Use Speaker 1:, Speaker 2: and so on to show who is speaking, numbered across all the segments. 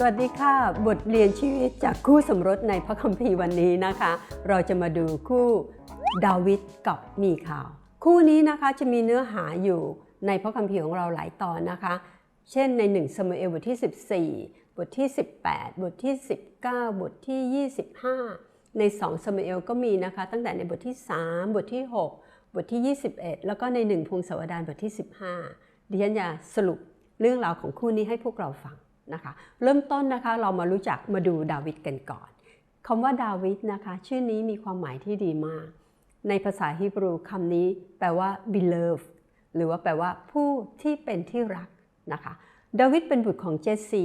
Speaker 1: สวัสดีค่ะ บทเรียนชีวิตจากคู่สมรสในพระคัมภีร์วันนี้นะคะ เราจะมาดูคู่ดาวิดกับมีข่าว คู่นี้นะคะจะมีเนื้อหาอยู่ในพระคัมภีร์ของเราหลายตอนนะคะ เช่นใน1สมุเอลบทที่ 14 บทที่ 18 บทที่ 19 บทที่ 25 ใน2สมุเอลก็มีนะคะ ตั้งแต่ในบทที่ 3 บทที่ 6 บทที่ 21 แล้วก็ใน1พงศาวดารบทที่ 15ดิฉันจะสรุปเรื่องราวของคู่นี้ให้พวกเราฟัง นะคะ เริ่มต้นนะคะเรามารู้จักมาดูดาวิดกันก่อนคำว่าดาวิดนะคะ ชื่อนี้มีความหมายที่ดีมาก ในภาษาฮิบรูคำนี้แปลว่า beloved หรือว่าแปลว่าผู้ที่เป็นที่รักนะคะ ดาวิดเป็นบุตรของเจสซี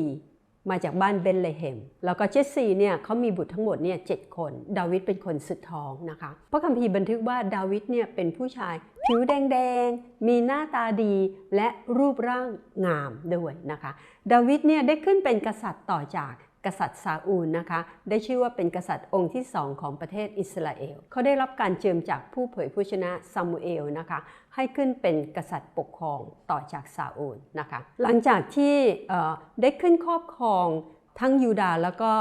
Speaker 1: มาจากบ้านเบนเลเฮม แล้วก็เจสซีเนี่ยเขามีบุตรทั้งหมดเนี่ยเจ็ดคน ดาวิดเป็นคนสุดท้องนะคะ พระคัมภีร์บันทึกว่าดาวิดเนี่ยเป็นผู้ชาย ผิวแดงๆ มีหน้าตาดีและรูปร่างงามด้วยนะคะ ดาวิดเนี่ยได้ขึ้นเป็นกษัตริย์ต่อจาก กษัตริย์ซาอูลนะคะได้ชื่อว่าเป็นกษัตริย์องค์ที่สองของประเทศอิสราเอลเขาได้รับการเจิมจากผู้เผยพระชนะซามูเอลนะคะให้ขึ้นเป็นกษัตริย์ปกครองต่อจากซาอูลนะคะหลังจากที่ได้ขึ้นครอบครองทั้งยูดาห์แล้วก็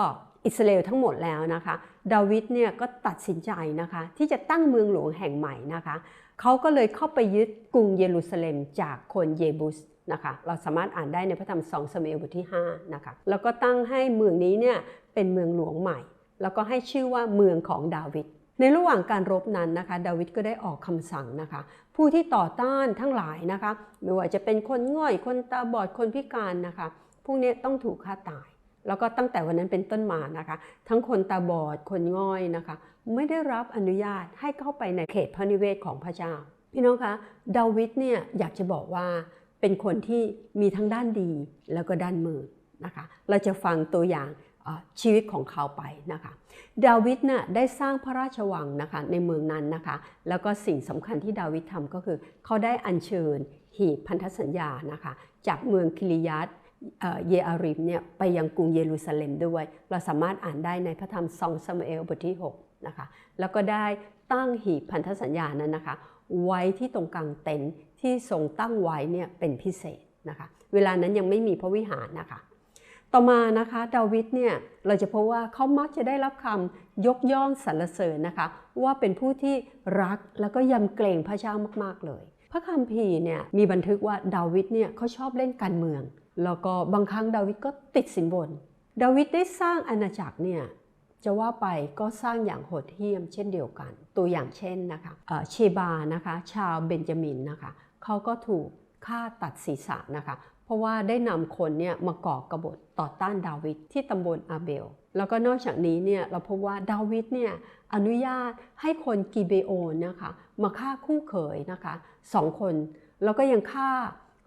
Speaker 1: อิสราเอลทั้งหมดแล้วนะคะดาวิดเนี่ยก็ตัดสินใจนะคะที่จะตั้งเมืองหลวงแห่งใหม่นะคะเขาก็เลยเข้าไปยึดกรุงเยรูซาเล็มจากคนเยบุส นะคะเราสามารถอ่านได้ในพระธรรมสองสมัยบทที่5นะคะแล้วก็ตั้งให้เมืองนี้เนี่ยเป็นเมืองหลวงใหม่ แล้วก็ให้ชื่อว่าเมืองของดาวิดในระหว่างการรบนั้นนะคะดาวิดก็ได้ออกคำสั่งนะคะ ผู้ที่ต่อต้านทั้งหลายนะคะ ไม่ว่าจะเป็นคนง่อยคนตาบอดคนพิการนะคะพวกนี้ต้องถูกฆ่าตาย แล้วก็ตั้งแต่วันนั้นเป็นต้นมานะคะ ทั้งคนตาบอดคนง่อยนะคะ ไม่ได้รับอนุญาตให้เข้าไปในเขตพระนิเวศของพระเจ้า พี่น้องคะดาวิดเนี่ยอยากจะบอกว่า เป็นคนที่มีทั้งด้านดีแล้วก็ด้านมืดนะคะ เราจะฟังตัวอย่างชีวิตของเขาไปนะคะ ดาวิดน่ะได้สร้างพระราชวังนะคะในเมืองนั้นนะคะ แล้วก็สิ่งสำคัญที่ดาวิดทำก็คือ เขาได้อัญเชิญหีบพันธสัญญานะคะ จากเมืองคิริยัตเอ่อเยอาริมเนี่ยไปยังกรุงเยรูซาเล็มด้วย เราสามารถอ่านได้ในพระธรรมซองซามูเอลบทที่6นะคะ แล้วก็ได้ตั้งหีบพันธสัญญานั้นนะคะ ไว้ที่ตรงกลางเต็นท์ ที่ทรงตั้งไว้เนี่ยเป็นพิเศษนะคะเวลานั้นยังไม่มีพระวิหารนะคะ ต่อมานะคะดาวิดเนี่ยเราจะพบว่าเขามักจะได้รับคำยกย่องสรรเสริญนะคะ ว่าเป็นผู้ที่รักแล้วก็ยำเกรงพระเจ้ามาก ๆ เลย พระคัมภีร์เนี่ยมีบันทึกว่าดาวิดเนี่ยเขาชอบเล่นการเมือง แล้วก็บางครั้งดาวิดก็ติดสินบนดาวิดได้สร้างอาณาจักรเนี่ยจะว่าไปก็สร้างอย่างโหดเหี้ยมเช่นเดียวกัน ตัวอย่างเช่นนะคะเอ่อเชบานะคะ ชาวเบนจามินนะคะ เขาก็ถูกฆ่าตัดศีรษะนะคะ เพราะว่าได้นำคนเนี่ยมาก่อกบฏต่อต้านดาวิดที่ตำบลอาเบล แล้วก็นอกจากนี้เนี่ยเราพบว่าดาวิดเนี่ยอนุญาตให้คนกิเบโอนนะคะมาฆ่าคู่เขยนะคะสองคน แล้วก็ยังฆ่า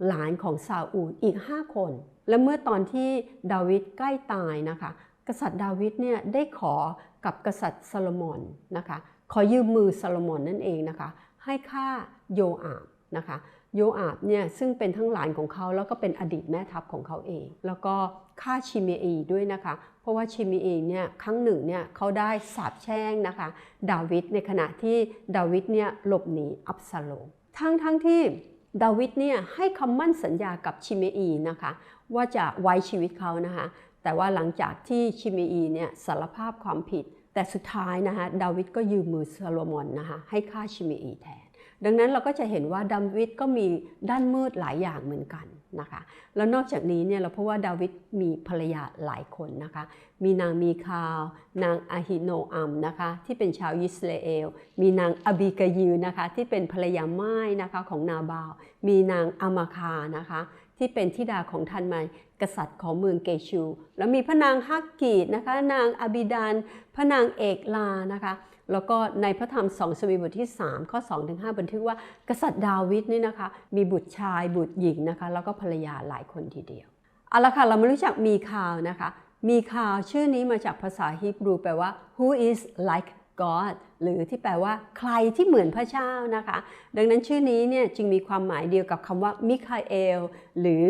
Speaker 1: หลานของซาอูลอีก 5 คน และเมื่อตอนที่ดาวิดใกล้ตายนะคะ กษัตริย์ดาวิดเนี่ยได้ขอกับกษัตริย์ซาโลมอนนะคะ ขอยืมมือซาโลมอนนั่นเองนะคะ ให้ฆ่าโยอาบ นะคะโยอาบเนี่ยซึ่งเป็นทั้งหลานของเขาแล้วก็เป็นอดีตแม่ทัพของเขาเอง แล้วก็ฆ่าชิเมอีด้วยนะคะ เพราะว่าชิเมอีเนี่ยครั้งหนึ่งเนี่ยเขาได้สาปแช่งนะคะดาวิดในขณะที่ดาวิดเนี่ยหลบหนีอับซาโลมทั้งทั้งที่ดาวิดเนี่ยให้คำมั่นสัญญากับชิเมอีนะคะว่าจะไว้ชีวิตเขานะคะแต่ว่าหลังจากที่ชิเมอีเนี่ยสารภาพความผิด แต่สุดท้ายนะคะดาวิดก็ยืมมือซาโลมอนนะคะให้ฆ่าชิเมอีแทน ดังนั้นเราก็จะเห็นว่าดาวิดก็มีด้านมืดหลายอย่างเหมือนกันนะคะแล้วนอกจากนี้เนี่ยเราพบว่าดาวิดมีภรรยาหลายคนนะคะมีนางมีคาว นางอาฮิโนอัมนะคะที่เป็นชาวอิสราเอล มีนางอบิกายิลนะคะที่เป็นภรรยาไม่ายนะคะของนาบาลมีนางอามาคานะคะที่เป็นธิดาของทันมายกษัตริย์ของเมืองเกชู แล้วมีพระนางฮักกีดนะคะนางอบิดานพระนางเอกลานะคะ แล้วก็ในพระธรรมสองสมีบทที่ 3 ข้อ2ถึง5บันทึกว่ากษัตริย์ดาวิดนี่นะคะ มีบุตรชายบุตรหญิงนะคะ แล้วก็ภรรยาหลายคนทีเดียวเอาละค่ะเรามารู้จักมีคาวนะคะ มีคาวชื่อนี้มาจากภาษาฮีบรูแปลว่า who is like God หรือที่แปลว่าใครที่เหมือนพระเจ้านะคะ ดังนั้นชื่อนี้เนี่ยจึงมีความหมายเดียวกับคำว่ามิคาเอลหรือ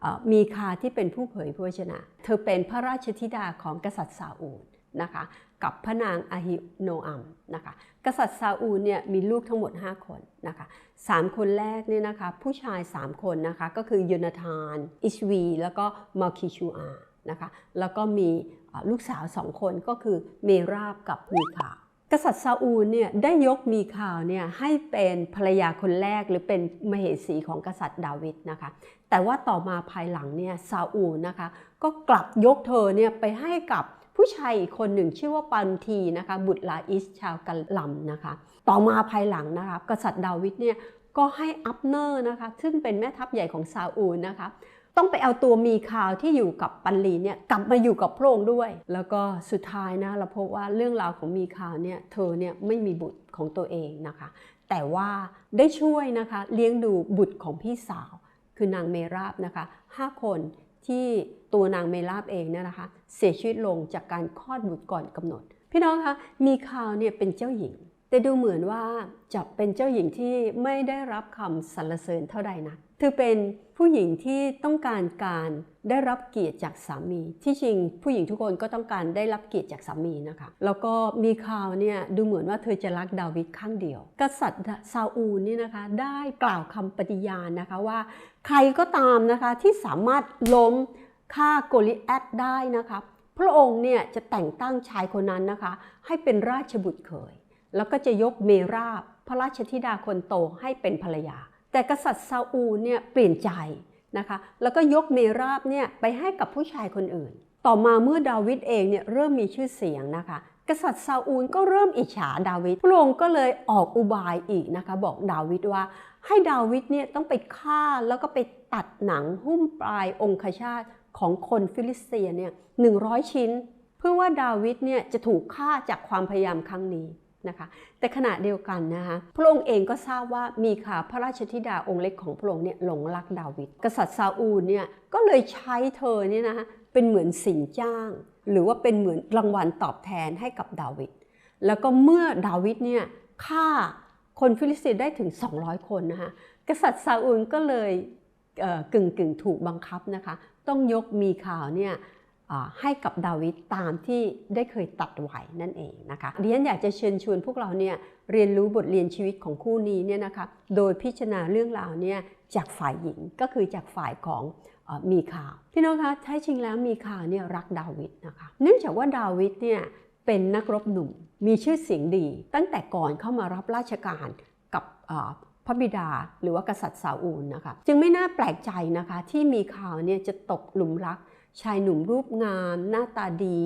Speaker 1: เอ่อมีคาที่เป็นผู้เผยพระวจนะ เธอเป็นพระราชธิดาของกษัตริย์ซาอูลนะคะ กับพระนางอาฮิโนอัมนะคะกษัตริย์ซาอูลเนี่ยมีลูกทั้งหมด 5 คนนะคะสามคนแรกเนี่ยนะคะผู้ชาย 3 คนนะคะก็คือโยนาธาน อิชวี แล้วก็มาคิชูอานะคะแล้วก็มีลูกสาวสองคนก็คือเมราบกับมีคากษัตริย์ซาอูลเนี่ยได้ยกมีคาวเนี่ยให้เป็นภรรยาคนแรกหรือเป็นมเหสีของกษัตริย์ดาวิดนะคะ แต่ว่าต่อมาภายหลังเนี่ยซาอูลนะคะก็กลับยกเธอเนี่ยไปให้กับ ผู้ชายอีกคนหนึ่งชื่อว่าปันทีนะคะบุตรลาอิสชาวกะลัมนะคะ ต่อมาภายหลังนะคะกษัตริย์ดาวิดเนี่ยก็ให้อับเนอร์นะคะซึ่งเป็นแม่ทัพใหญ่ของซาอูลนะคะต้องไปเอาตัวมีคาวที่อยู่กับปันลีเนี่ยกลับมาอยู่กับพระองค์ด้วย แล้วก็สุดท้ายนะเราพบว่าเรื่องราวของมีคาวเนี่ยเธอเนี่ยไม่มีบุตรของตัวเองนะคะ แต่ว่าได้ช่วยนะคะเลี้ยงดูบุตรของพี่สาว คือนางเมราบนะคะห้าคน ที่ตัวนางเมราบเองเนี่ยนะคะเสียชีวิตลงจากการคลอดบุตรก่อนกำหนด พี่น้องคะมีคาวเนี่ยเป็นเจ้าหญิง แต่ดูเหมือนว่าจะเป็นเจ้าหญิงที่ไม่ได้รับคำสรรเสริญเท่าใดนะเธอเป็นผู้หญิงที่ต้องการการได้รับเกียรติจากสามี ที่จริงผู้หญิงทุกคนก็ต้องการได้รับเกียรติจากสามีนะคะ แล้วก็มีข่าวเนี่ยดูเหมือนว่าเธอจะรักดาวิดข้างเดียว กษัตริย์ซาอูลนี่นะคะได้กล่าวคำปฏิญาณนะคะว่า ใครก็ตามนะคะที่สามารถล้มฆ่าโกลิแอดได้นะคะพระองค์เนี่ยจะแต่งตั้งชายคนนั้นนะคะ ให้เป็นราชบุตรเขย แล้วก็จะยกเมราบพระราชธิดาคนโตให้เป็นภรรยา แต่กษัตริย์ซาอูลเนี่ยเปลี่ยนใจนะคะแล้วก็ยกเมราบเนี่ยไปให้กับผู้ชายคนอื่น ต่อมาเมื่อดาวิดเองเนี่ยเริ่มมีชื่อเสียงนะคะ กษัตริย์ซาอูลก็เริ่มอิจฉาดาวิดพระองค์ก็เลยออกอุบายอีกนะคะ บอกดาวิดว่าให้ดาวิดเนี่ยต้องไปฆ่าแล้วก็ไปตัดหนังหุ้มปลายองคชาตของคนฟิลิสเตียเนี่ยหนึ่งชิ้น เพื่อว่าดาวิดเนี่ยจะถูกฆ่าจากความพยายามครั้งนี้ นะคะแต่ขณะเดียวกันนะคะพระองค์เองก็ทราบว่ามีข่าพระราชธิดาองค์เล็กของพระองค์เนี่ยหลงรักดาวิดกษัตริย์ซาอูลเนี่ยก็เลยใช้เธอเนี่ยนะคะเป็นเหมือนสินจ้าง หรือว่าเป็นเหมือนรางวัลตอบแทนให้กับดาวิดแล้วก็เมื่อดาวิดเนี่ยฆ่าคนฟิลิสเตียนได้ถึง 200 คนนะคะกษัตริย์ซาอูลก็เลยกึ่งกึ่งถูกบังคับนะคะ ต้องยกมีข่าวเนี่ย ให้กับดาวิดตามที่ได้เคยตัดไว้นั่นเองนะคะดิฉันอยากจะเชิญชวนพวกเราเนี่ยเรียนรู้บทเรียนชีวิตของคู่นี้เนี่ยนะคะโดยพิจารณาเรื่องราวเนี่ยจากฝ่ายหญิงก็คือจากฝ่ายของอมีข่าวพี่น้องคะแท้จริงแล้วมีข่าวเนี่ยรักดาวิดนะคะเนื่องจากว่าดาวิดเนี่ยเป็นนักรบหนุ่มมีชื่อเสียงดี ตั้งแต่ก่อนเข้ามารับราชการกับพระบิดาหรือว่ากษัตริย์ซาอูลนะคะจึงไม่น่าแปลกใจนะคะที่มีข่าวเนี่ยจะตกหลุมรัก ชายหนุ่มรูปงาม หน้าตาดี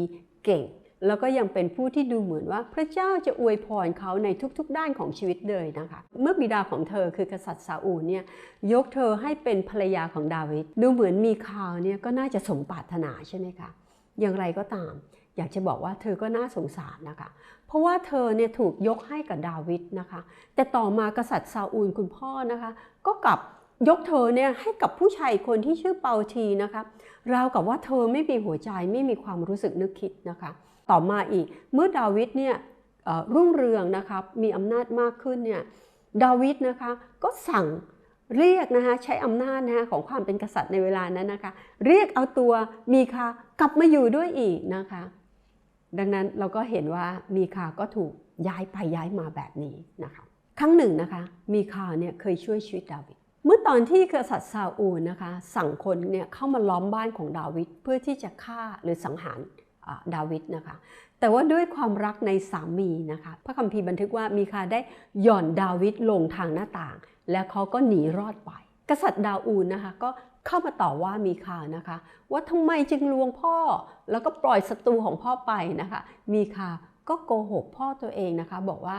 Speaker 1: เก่ง แล้วก็ยังเป็นผู้ที่ดูเหมือนว่าพระเจ้าจะอวยพรเขาในทุกๆ ด้านของชีวิตเลยนะคะ เมื่อบิดาของเธอคือกษัตริย์ซาอูลเนี่ยยกเธอให้เป็นภรรยาของดาวิดดูเหมือนมีข่าวเนี่ยก็น่าจะสมปรารถนาใช่ไหมคะอย่างไรก็ตาม อยากจะบอกว่าเธอก็น่าสงสารนะคะ เพราะว่าเธอเนี่ยถูกยกให้กับดาวิดนะคะ แต่ต่อมากษัตริย์ซาอูลคุณพ่อนะคะ ก็กลับ ยกเธอเนี่ยให้กับผู้ชายคนที่ชื่อเปาทีนะคะราวกับว่าเธอไม่มีหัวใจไม่มีความรู้สึกนึกคิดนะคะ ต่อมาอีกเมื่อดาวิดเนี่ยรุ่งเรืองนะคะมีอำนาจมากขึ้นเนี่ยดาวิดนะคะก็สั่งเรียกนะคะใช้อำนาจนะคะของความเป็นกษัตริย์ในเวลานั้นนะคะ เรียกเอาตัวมีคากลับมาอยู่ด้วยอีกนะคะ ดังนั้นเราก็เห็นว่ามีคาก็ถูกย้ายไปย้ายมาแบบนี้นะคะ ครั้งหนึ่งนะคะมีคาเนี่ยเคยช่วยชีวิตดาวิด เมื่อตอนที่กษัตริย์ซาอูลนะคะสั่งคนเนี่ยเข้ามาล้อมบ้านของดาวิดเพื่อที่จะฆ่าหรือสังหารดาวิดนะคะ แต่ว่าด้วยความรักในสามีนะคะ พระคัมภีร์บันทึกว่ามีคาได้หย่อนดาวิดลงทางหน้าต่าง แล้วเขาก็หนีรอดไป กษัตริย์ดาอูลนะคะก็เข้ามาต่อว่ามีคานะคะ ว่าทำไมจึงลวงพ่อ แล้วก็ปล่อยศัตรูของพ่อไปนะคะ มีคาก็โกหกพ่อตัวเองนะคะ บอกว่า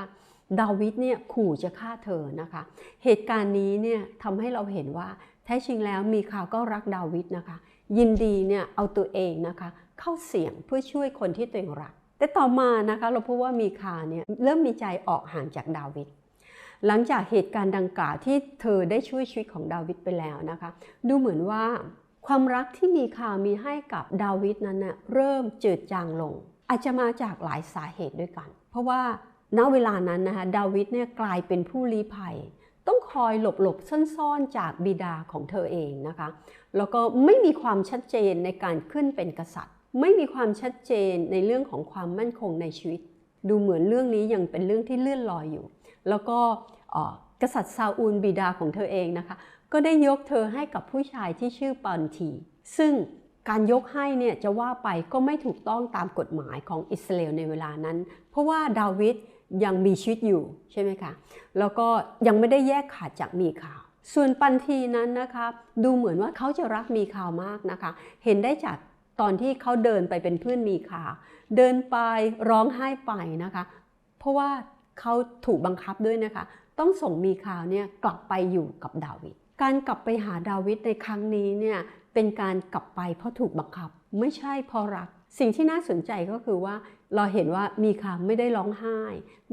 Speaker 1: ดาวิดเนี่ยขู่จะฆ่าเธอนะคะ เหตุการณ์นี้เนี่ยทำให้เราเห็นว่าแท้จริงแล้วมีคาวก็รักดาวิดนะคะ ยินดีเนี่ยเอาตัวเองนะคะ เข้าเสี่ยงเพื่อช่วยคนที่ตัวเองรัก แต่ต่อมานะคะเราพบว่ามีคาเนี่ยเริ่มมีใจออกห่างจากดาวิดหลังจากเหตุการณ์ดังกล่าวที่เธอได้ช่วยชีวิตของดาวิดไปแล้วนะคะ ดูเหมือนว่าความรักที่มีข่าวมีให้กับดาวิดนั้นนะเริ่มจืดจางลง อาจจะมาจากหลายสาเหตุด้วยกัน เพราะว่า ณเวลานั้นนะคะดาวิดเนี่ยกลายเป็นผู้ลี้ภัย ต้องคอยหลบหลบๆซ่อนๆจากบิดาของเธอเองนะคะ แล้วก็ไม่มีความชัดเจนในการขึ้นเป็นกษัตริย์ ไม่มีความชัดเจนในเรื่องของความมั่นคงในชีวิต ดูเหมือนเรื่องนี้ยังเป็นเรื่องที่เลื่อนลอยอยู่ แล้วก็กษัตริย์ซาอูลบิดาของเธอเองนะคะ ก็ได้ยกเธอให้กับผู้ชายที่ชื่อปันทีซึ่งการยกให้เนี่ยจะว่าไปก็ไม่ถูกต้องตามกฎหมายของอิสราเอลในเวลานั้น เพราะว่าดาวิด ยังมีชีวิตอยู่ใช่ไหมคะ แล้วก็ยังไม่ได้แยกขาดจากมีข่าว ส่วนปันทีนั้นนะคะดูเหมือนว่าเขาจะรักมีข่าวมากนะคะ เห็นได้จากตอนที่เขาเดินไปเป็นเพื่อนมีข่าว เดินไปร้องไห้ไปนะคะ เพราะว่าเขาถูกบังคับด้วยนะคะ ต้องส่งมีข่าวเนี่ยกลับไปอยู่กับดาวิดการกลับไปหาดาวิดในครั้งนี้เนี่ยเป็นการกลับไปเพราะถูกบังคับไม่ใช่เพราะรัก สิ่งที่น่าสนใจก็คือว่า เราเห็นว่ามีข่าไม่ได้ร้องไห้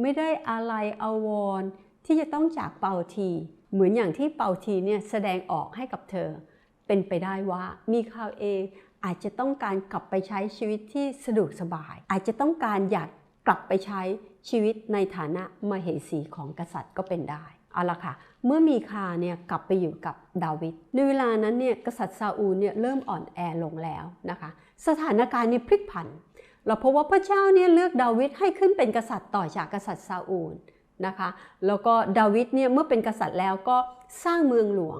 Speaker 1: ไม่ได้อะไรอาวรณ์ที่จะต้องจากเปาที เหมือนอย่างที่เปาทีเนี่ยแสดงออกให้กับเธอ เป็นไปได้ว่ามีข่าวเองอาจจะต้องการกลับไปใช้ชีวิตที่สะดวกสบาย อาจจะต้องการอยากกลับไปใช้ชีวิตในฐานะมเหสีของกษัตริย์ก็เป็นได้เอาละค่ะ เมื่อมีคาเนี่ยกลับไปอยู่กับดาวิด ในเวลานั้นเนี่ยกษัตริย์ซาอูลเนี่ยเริ่มอ่อนแอลงแล้วนะคะ สถานการณ์เนี่ยพลิกผัน เราพบว่าพระเจ้าเนี่ยเลือกดาวิดให้ขึ้นเป็นกษัตริย์ต่อจากกษัตริย์ซาอูลนะคะแล้วก็ดาวิดเนี่ยเมื่อเป็นกษัตริย์แล้วก็สร้างเมืองหลวง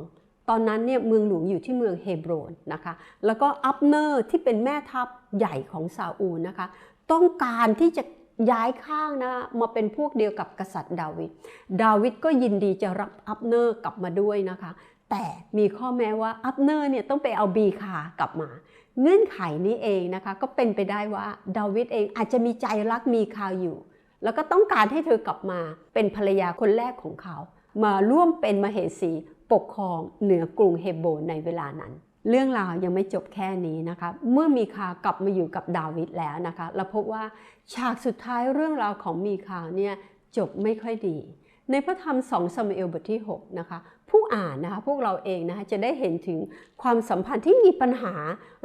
Speaker 1: ตอนนั้นเนี่ยเมืองหลวงอยู่ที่เมืองเฮบรนนะคะแล้วก็อับเนอร์ที่เป็นแม่ทัพใหญ่ของซาอูลนะคะต้องการที่จะย้ายข้างนะมาเป็นพวกเดียวกับกษัตริย์ดาวิดดาวิดก็ยินดีจะรับอับเนอร์กลับมาด้วยนะคะแต่มีข้อแม้ว่าอับเนอร์เนี่ยต้องไปเอาบีคากลับมา เงื่อนไขนี้เองนะคะ ก็เป็นไปได้ว่าดาวิดเองอาจจะมีใจรักมีคาอยู่ แล้วก็ต้องการให้เธอกลับมาเป็นภรรยาคนแรกของเขา มาร่วมเป็นมเหสีปกครองเหนือกรุงเฮโรนในเวลานั้น เรื่องราวยังไม่จบแค่นี้นะคะ เมื่อมีคากลับมาอยู่กับดาวิดแล้วนะคะเราพบว่าฉากสุดท้ายเรื่องราวของมีคาเนี่ยจบไม่ค่อยดี ในพระธรรม2ซามูเอลบทที่6นะคะ ผู้อ่านนะคะพวกเราเองนะคะจะได้เห็นถึงความสัมพันธ์ที่มีปัญหา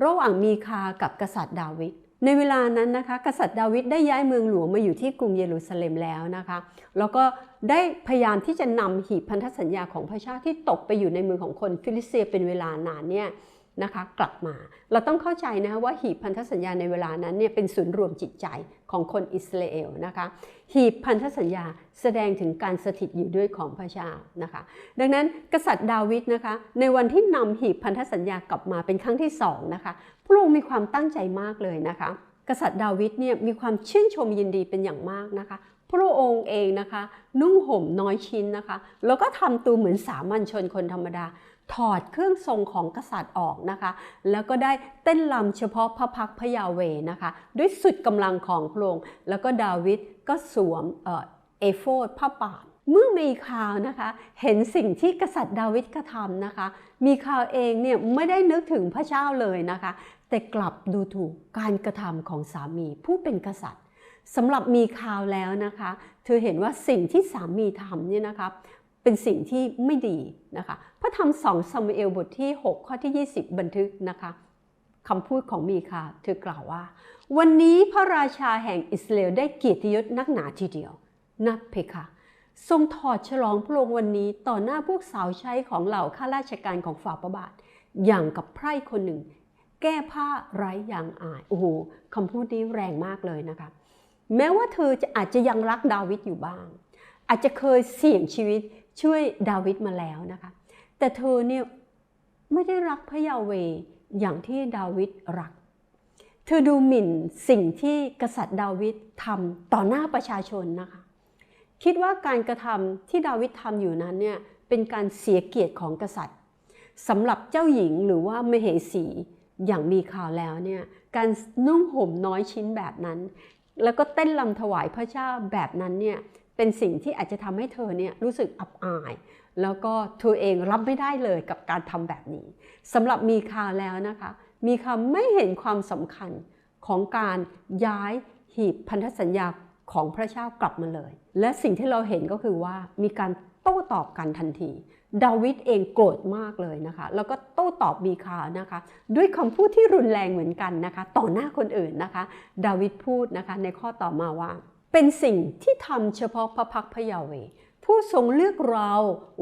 Speaker 1: ระหว่างมีคากับกษัตริย์ดาวิดในเวลานั้นนะคะ กษัตริย์ดาวิดได้ย้ายเมืองหลวงมาอยู่ที่กรุงเยรูซาเล็มแล้วนะคะ แล้วก็ได้พยายามที่จะนำหีบพันธสัญญาของพระเจ้าที่ตกไปอยู่ในมือของคนฟิลิสเตียเป็นเวลานานเนี่ย นะคะกลับมา เราต้องเข้าใจนะคะว่าหีบพันธสัญญาในเวลานั้นเนี่ยเป็นศูนย์รวมจิตใจของคนอิสราเอลนะคะหีบพันธสัญญาแสดงถึงการสถิตอยู่ด้วยของพระเจ้านะคะ ดังนั้นกษัตริย์ดาวิดนะคะในวันที่นำหีบพันธสัญญากลับมาเป็นครั้งที่สองนะคะพระองค์มีความตั้งใจมากเลยนะคะ กษัตริย์ดาวิดเนี่ยมีความชื่นชมยินดีเป็นอย่างมากนะคะ พระองค์เองนะคะ นุ่งห่มน้อยชิ้นนะคะ แล้วก็ทำตัวเหมือนสามัญชนคนธรรมดา ถอดเครื่องทรงของกษัตริย์ออกนะคะ แล้วก็ได้เต้นรำเฉพาะพระพักพระยาเวนะคะ ด้วยสุดกำลังของพระองค์แล้วก็ดาวิดก็สวมเอเอโฟดผ้าป่าเมื่อมีข่าวนะคะเห็นสิ่งที่กษัตริย์ดาวิดกระทำนะคะ มีข่าวเองเนี่ยไม่ได้นึกถึงพระเจ้าเลยนะคะ แต่กลับดูถูกการกระทำของสามีผู้เป็นกษัตริย์ สำหรับมีข่าวแล้วนะคะ เธอเห็นว่าสิ่งที่สามีทำเนี่ยนะคะเป็นสิ่งที่ไม่ดีนะคะ พระธรรมสองซามูเอลบทที่ 6 ข้อที่ 20 บันทึกนะคะคำพูดของมีคาเธอกล่าวว่า วันนี้พระราชาแห่งอิสราเอลได้เกียรติยศนักหนาทีเดียว นับเพคะทรงถอดฉลองพระองค์วันนี้ต่อหน้าพวกสาวใช้ของเหล่าข้าราชการของฝ่าพระบาท อย่างกับไพร่คนหนึ่ง แก้ผ้าไร้ยางอายโอ้โหคำพูดนี้แรงมากเลยนะคะ แม้ว่าเธอจะอาจจะยังรักดาวิดอยู่บ้าง อาจจะเคยเสี่ยงชีวิตช่วยดาวิดมาแล้วนะคะ แต่เธอเนี่ยไม่ได้รักพระยาเวอย่างที่ดาวิดรัก เธอดูหมิ่นสิ่งที่กษัตริย์ดาวิดทำต่อหน้าประชาชนนะคะ คิดว่าการกระทำที่ดาวิดทำอยู่นั้นเนี่ยเป็นการเสียเกียรติของกษัตริย์สำหรับเจ้าหญิงหรือว่ามเหสีอย่างมีข่าวแล้วเนี่ยการนุ่งห่มน้อยชิ้นแบบนั้น แล้วก็เต้นลำถวายพระเจ้าแบบนั้นเนี่ยเป็นสิ่งที่อาจจะทำให้เธอเนี่ยรู้สึกอับอาย แล้วก็เธอเองรับไม่ได้เลยกับการทำแบบนี้สำหรับมีคาแล้วนะคะ มีคาไม่เห็นความสำคัญของการย้ายหีบพันธสัญญาของพระเจ้ากลับมาเลย และสิ่งที่เราเห็นก็คือว่ามีการโต้ตอบกันทันที ดาวิดเองโกรธมากเลยนะคะ แล้วก็โต้ตอบมีคานะคะ ด้วยคำพูดที่รุนแรงเหมือนกันนะคะ ต่อหน้าคนอื่นนะคะ ดาวิดพูดนะคะในข้อต่อมาว่า เป็นสิ่งที่ทำเฉพาะพระพักพระยาเวผู้ทรงเลือกเรา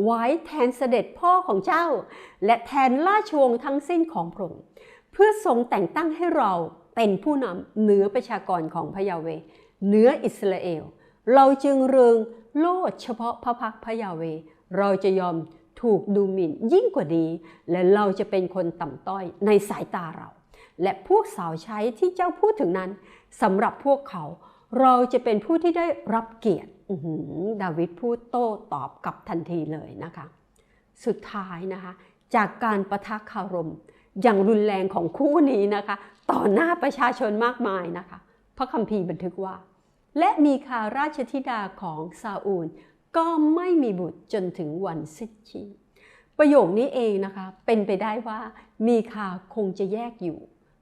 Speaker 1: ไว้แทนเสด็จพ่อของเจ้า และแทนราชวงศ์ทั้งสิ้นของพระองค์เพื่อทรงแต่งตั้งให้เราเป็นผู้นำเหนือประชากรของพระยาเวเหนืออิสราเอล เราจึงเริงโลดเฉพาะพระพักพระยาเว เราจะยอม ถูกดูหมิ่นยิ่งกว่านี้และเราจะเป็นคนต่ำต้อยในสายตาเรา และพวกสาวใช้ที่เจ้าพูดถึงนั้นสำหรับพวกเขา เราจะเป็นผู้ที่ได้รับเกียรติดาวิดพูดโต้ตอบกลับทันทีเลยนะคะ สุดท้ายนะคะ จากการประทะคารม อย่างรุนแรงของคู่นี้นะคะ ต่อหน้าประชาชนมากมายนะคะ พระคัมภีร์บันทึกว่า และมีคาราชธิดาของซาอูล ก็ไม่มีบุตรจนถึงวันสิ้นชีพประโยคนี้เองนะคะ เป็นไปได้ว่ามีคาคงจะแยกอยู่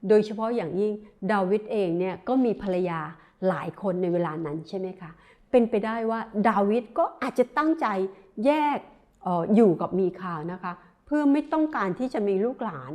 Speaker 1: โดยเฉพาะอย่างยิ่งดาวิดเองเนี่ยก็มีภรรยาหลายคนในเวลานั้นใช่ไหมคะเป็นไปได้ว่าดาวิดก็อาจจะตั้งใจแยกออยู่กับมีคานะคะ เพื่อไม่ต้องการที่จะมีลูกหลาน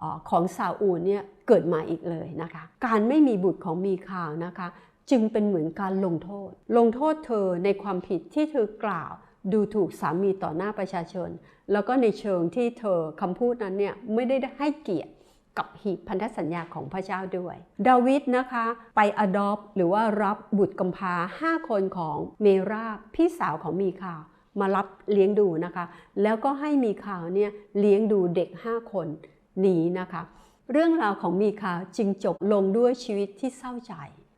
Speaker 1: อของซาอูลเนี่ยเกิดมาอีกเลยนะคะ การไม่มีบุตรของมีคานะคะ จึงเป็นเหมือนการลงโทษ ลงโทษเธอในความผิดที่เธอกล่าวดูถูกสามีต่อหน้าประชาชน แล้วก็ในเชิงที่เธอคำพูดนั้นเนี่ยไม่ได้ให้เกียรติกับหีบพันธสัญญาของพระเจ้าด้วย ดาวิดนะคะไปอดอปหรือว่ารับบุตรกำพาห้าคนของเมราพี่สาวของมีคามารับเลี้ยงดูนะคะ แล้วก็ให้มีคาเนี่ยเลี้ยงดูเด็กห้าคนนี้นะคะ เรื่องราวของมีคาจึงจบลงด้วยชีวิตที่เศร้าใจ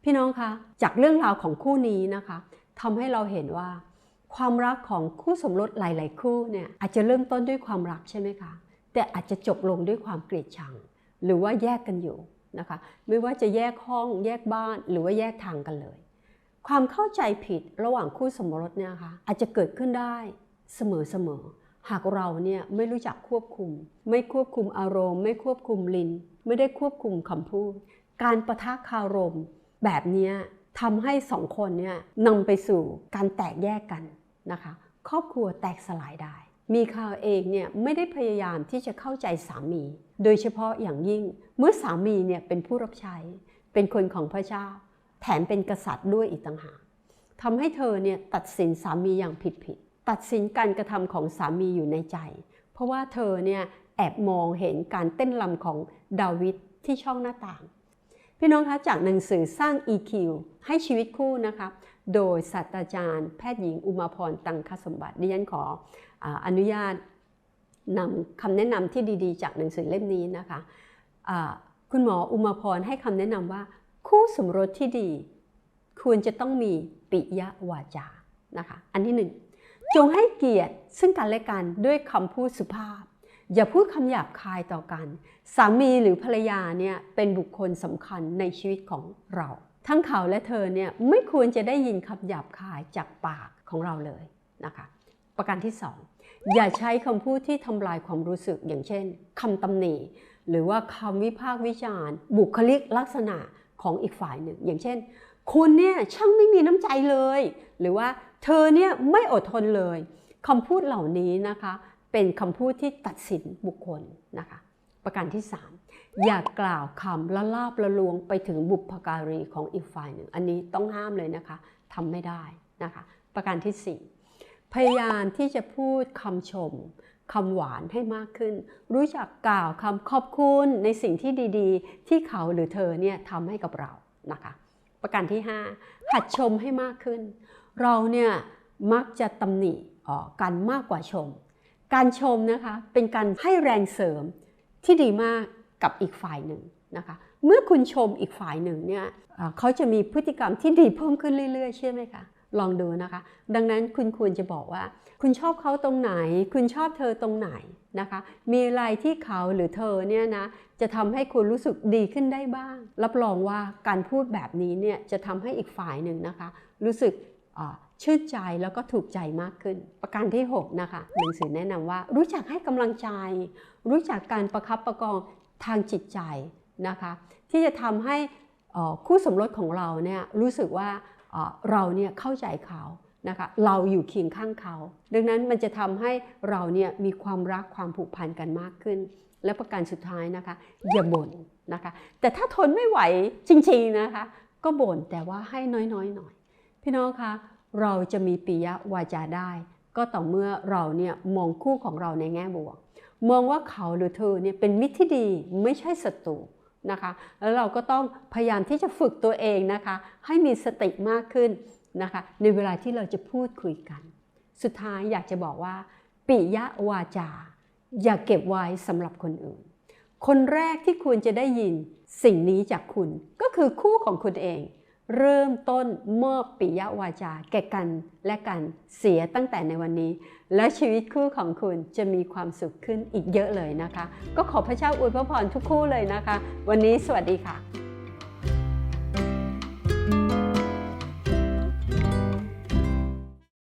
Speaker 1: พี่น้องคะจากเรื่องราวของคู่นี้นะคะทำให้เราเห็นว่า ความรักของคู่สมรสหลาย ๆ คู่เนี่ยอาจจะเริ่มต้นด้วยความรักใช่ไหมคะแต่อาจจะจบลงด้วยความเกลียดชัง หรือว่าแยกกันอยู่นะคะไม่ว่าจะแยกห้องแยกบ้านหรือว่าแยกทางกันเลย ความเข้าใจผิดระหว่างคู่สมรสเนี่ยคะอาจจะเกิดขึ้นได้เสมอๆหากเราเนี่ยไม่รู้จักควบคุม ไม่ควบคุมอารมณ์ ไม่ควบคุมลิ้น ไม่ได้ควบคุมคำพูด การประทะคารม แบบนี้ทำให้สองคนเนี่ยนำไปสู่การแตกแยกกันนะคะครอบครัวแตกสลายได้ มีคาวเองเนี่ยไม่ได้พยายามที่จะเข้าใจสามี โดยเฉพาะอย่างยิ่งเมื่อสามีเนี่ยเป็นผู้รับใช้ เป็นคนของพระเจ้า แถมเป็นกษัตริย์ด้วยอีกต่างหากทำให้เธอเนี่ยตัดสินสามีอย่างผิดผิด ตัดสินการกระทำของสามีอยู่ในใจ เพราะว่าเธอเนี่ยแอบมองเห็นการเต้นรำของดาวิดที่ช่องหน้าต่าง พี่น้องคะจากหนังสือสร้าง EQ ให้ชีวิตคู่นะคะโดยศาสตราจารย์ แพทย์หญิงอุมาพรตังคสมบัติดิฉันขอออนุญาตนำคำแนะนำที่ดีๆ จากหนังสือเล่มนี้นะคะะคุณหมออุมาพรให้คำแนะนำว่า คู่สมรสที่ดี ควรจะต้องมีปิยวาจานะคะ อันที่หนึ่งจงให้เกียรติซึ่งกันและกันด้วยคำพูดสุภาพ อย่าพูดคำหยาบคายต่อกัน สามีหรือภรรยาเนี่ยเป็นบุคคลสำคัญในชีวิตของเรา ทั้งเขาและเธอเนี่ยไม่ควรจะได้ยินคำหยาบคายจากปากของเราเลยนะคะ ประการที่ 2 อย่าใช้คำพูดที่ทำลายความรู้สึกอย่างเช่นคำตำหนิหรือว่าคำวิพากษ์วิจารณ์ บุคลิกลักษณะของอีกฝ่ายหนึ่ง อย่างเช่น คุณเนี่ยช่างไม่มีน้ำใจเลย หรือว่าเธอเนี่ยไม่อดทนเลยคำพูดเหล่านี้นะคะ เป็นคำพูดที่ตัดสินบุคคลนะคะ ประการที่ 3 อย่ากล่าวคำละลาบละลวงไปถึงบุพการีของอีกฝ่ายหนึ่ง อันนี้ต้องห้ามเลยนะคะทำไม่ได้นะคะ ประการที่ 4 พยายามที่จะพูดคำชมคำหวานให้มากขึ้น รู้จักกล่าวคำขอบคุณในสิ่งที่ดีๆ ที่เขาหรือเธอเนี่ยทำให้กับเรานะคะ ประการที่ 5 หัดชมให้มากขึ้น เราเนี่ยมักจะตำหนิกันมากกว่าชม การชมนะคะเป็นการให้แรงเสริมที่ดีมากกับอีกฝ่ายหนึ่งนะคะเมื่อคุณชมอีกฝ่ายหนึ่งเนี่ยเขาจะมีพฤติกรรมที่ดีเพิ่มขึ้นเรื่อยๆใช่ไหมคะลองดูนะคะ ดังนั้นคุณควรจะบอกว่า คุณชอบเขาตรงไหน คุณชอบเธอตรงไหนนะคะ มีอะไรที่เขาหรือเธอเนี่ยนะจะทำให้คุณรู้สึกดีขึ้นได้บ้าง รับรองว่าการพูดแบบนี้เนี่ยจะทำให้อีกฝ่ายหนึ่งนะคะ รู้สึก ชื่นใจแล้วก็ถูกใจมากขึ้น ประการที่ 6 นะคะหนังสือแนะนำว่า รู้จักให้กำลังใจ รู้จักการประคับประคองทางจิตใจนะคะ ที่จะทำให้คู่สมรสของเราเนี่ยรู้สึกว่าเราเนี่ยเข้าใจเขานะคะเราอยู่เคียงข้างเขา ดังนั้นมันจะทำให้เราเนี่ยมีความรักความผูกพันกันมากขึ้น และประการสุดท้ายนะคะอย่าบ่นนะคะ แต่ถ้าทนไม่ไหวจริงๆนะคะ ก็บ่นแต่ว่าให้น้อยๆหน่อย พี่น้องคะเราจะมีปิยวาจาได้ ก็ต่อเมื่อเราเนี่ยมองคู่ของเราในแง่บวก มองว่าเขาหรือเธอเนี่ยเป็นมิตรที่ดีไม่ใช่ศัตรูนะคะแล้วเราก็ต้องพยายามที่จะฝึกตัวเองนะคะ ให้มีสติมากขึ้นนะคะในเวลาที่เราจะพูดคุยกัน สุดท้ายอยากจะบอกว่า ปิยวาจา อย่าเก็บไว้สำหรับคนอื่น คนแรกที่ควรจะได้ยินสิ่งนี้จากคุณก็คือคู่ของคุณเอง เริ่มต้นมอบปิยวาจาแก่กันและกันเสียตั้งแต่ในวันนี้ และชีวิตคู่ของคุณจะมีความสุขขึ้นอีกเยอะเลยนะคะ ก็ขอพระเจ้าอวยพระพรทุกคู่เลยนะคะ วันนี้สวัสดีค่ะ